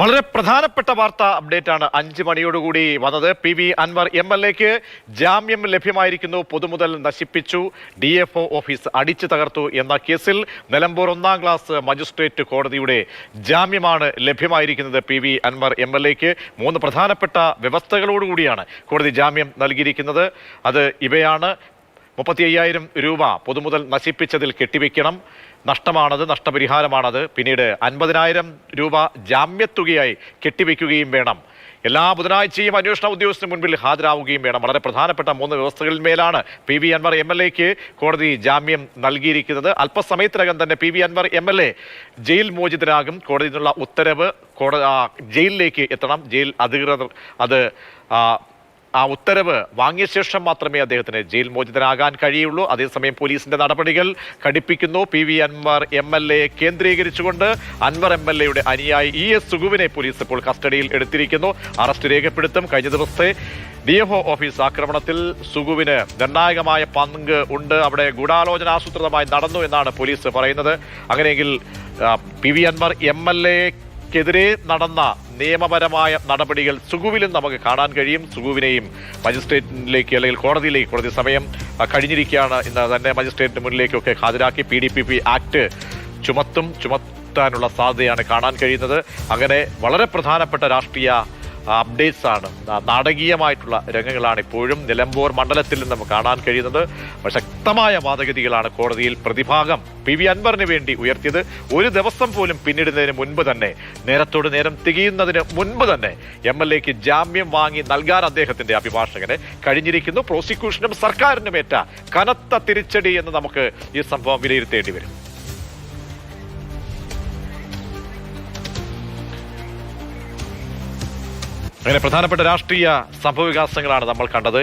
വളരെ പ്രധാനപ്പെട്ട വാർത്ത അപ്ഡേറ്റ് ആണ് അഞ്ച് മണിയോടുകൂടി വന്നത്. P V Anvar M L എക്ക് ജാമ്യം ലഭ്യമായിരിക്കുന്നു. പൊതുമുതൽ നശിപ്പിച്ചു. ഡി എഫ് ഒ ഓഫീസ് അടിച്ചു തകർത്തു എന്ന കേസിൽ നിലമ്പൂർ ഒന്നാം ക്ലാസ് മജിസ്ട്രേറ്റ് കോടതിയുടെ ജാമ്യമാണ് ലഭ്യമായിരിക്കുന്നത് P V Anvar M L എക്ക്. മൂന്ന് പ്രധാനപ്പെട്ട വ്യവസ്ഥകളോടുകൂടിയാണ് കോടതി ജാമ്യം നൽകിയിരിക്കുന്നത്. അത് ഇവയാണ്. മുപ്പത്തി രൂപ പൊതുമുതൽ നശിപ്പിച്ചതിൽ കെട്ടിവെക്കണം. നഷ്ടമാണത് നഷ്ടപരിഹാരമാണത്. പിന്നീട് അൻപതിനായിരം രൂപ ജാമ്യത്തുകയായി കെട്ടിവെക്കുകയും വേണം. എല്ലാ ബുധനാഴ്ചയും അന്വേഷണ ഉദ്യോഗസ്ഥന് മുൻപിൽ ഹാജരാവുകയും വേണം. വളരെ പ്രധാനപ്പെട്ട മൂന്ന് വ്യവസ്ഥകളിൽ മേലാണ് P V Anvar M L എക്ക് കോടതി ജാമ്യം നൽകിയിരിക്കുന്നത്. അല്പസമയത്തിനകം തന്നെ P V Anvar M L A jail മോചിതനാകും കോടതിയിൽ നിന്നുള്ള ഉത്തരവ് കോടതി ജയിലിലേക്ക് എത്തണം. ജയിൽ അധികൃതർ അത് ആ, ഉത്തരവ് വാങ്ങിയ ശേഷം മാത്രമേ അദ്ദേഹത്തിന് ജയിൽ മോചിതനാകാൻ കഴിയുള്ളൂ. അതേസമയം പോലീസിന്റെ നടപടികൾ കടുപ്പിക്കുന്നു. P V Anwar M L A കേന്ദ്രീകരിച്ചുകൊണ്ട് അൻവർ എം എൽ എയുടെ അനുയായി ഇ എസ് സുഗുവിനെ പോലീസ് ഇപ്പോൾ കസ്റ്റഡിയിൽ എടുത്തിരിക്കുന്നു. അറസ്റ്റ് രേഖപ്പെടുത്തും. കഴിഞ്ഞ ദിവസത്തെ ഡി എഫ് ഒ ഓഫീസ് ആക്രമണത്തിൽ സുഗുവിന് നിർണായകമായ പങ്ക് ഉണ്ട്. അവിടെ ഗൂഢാലോചന ആസൂത്രിതമായി നടന്നു എന്നാണ് പോലീസ് പറയുന്നത്. അങ്ങനെയെങ്കിൽ P V Anvar M L എക്കെതിരെ നടന്ന നിയമപരമായ നടപടികൾ സുഗുവിലും നമുക്ക് കാണാൻ കഴിയും. സുഗുവിനെയും മജിസ്ട്രേറ്റിലേക്ക് അല്ലെങ്കിൽ കോടതിയിലേക്ക് കോടതി സമയം കഴിഞ്ഞിരിക്കുകയാണ്. ഇന്ന് തന്നെ മജിസ്ട്രേറ്റിന് മുന്നിലേക്കൊക്കെ ഹാജരാക്കി P D P P Act ചുമത്തും ചുമത്താനുള്ള സാധ്യതയാണ് കാണാൻ കഴിയുന്നത്. അങ്ങനെ വളരെ പ്രധാനപ്പെട്ട രാഷ്ട്രീയ അപ്ഡേറ്റ്സ് ആണ്. നാടകീയമായിട്ടുള്ള രംഗങ്ങളാണ് ഇപ്പോഴും നിലമ്പൂർ മണ്ഡലത്തിൽ നിന്നും കാണാൻ കഴിയുന്നത്. ശക്തമായ വാദഗതികളാണ് കോടതിയിൽ പ്രതിഭാഗം പി വി അൻവറിന് വേണ്ടി ഉയർത്തിയത്. ഒരു ദിവസം പോലും പിന്നിടുന്നതിന് മുൻപ് തന്നെ നേരത്തോട് നേരം തികയുന്നതിന് മുൻപ് തന്നെ എം എൽ എക്ക് ജാമ്യം വാങ്ങി നൽകാൻ അദ്ദേഹത്തിന്റെ അഭിഭാഷകന് കഴിഞ്ഞിരിക്കുന്നു. പ്രോസിക്യൂഷനും സർക്കാരിനും ഏറ്റ കനത്ത തിരിച്ചടി എന്ന് നമുക്ക് ഈ സംഭവം വിലയിരുത്തേണ്ടി വരും. അങ്ങനെ പ്രധാനപ്പെട്ട രാഷ്ട്രീയ സംഭവവികാസങ്ങളാണ് നമ്മൾ കണ്ടത്.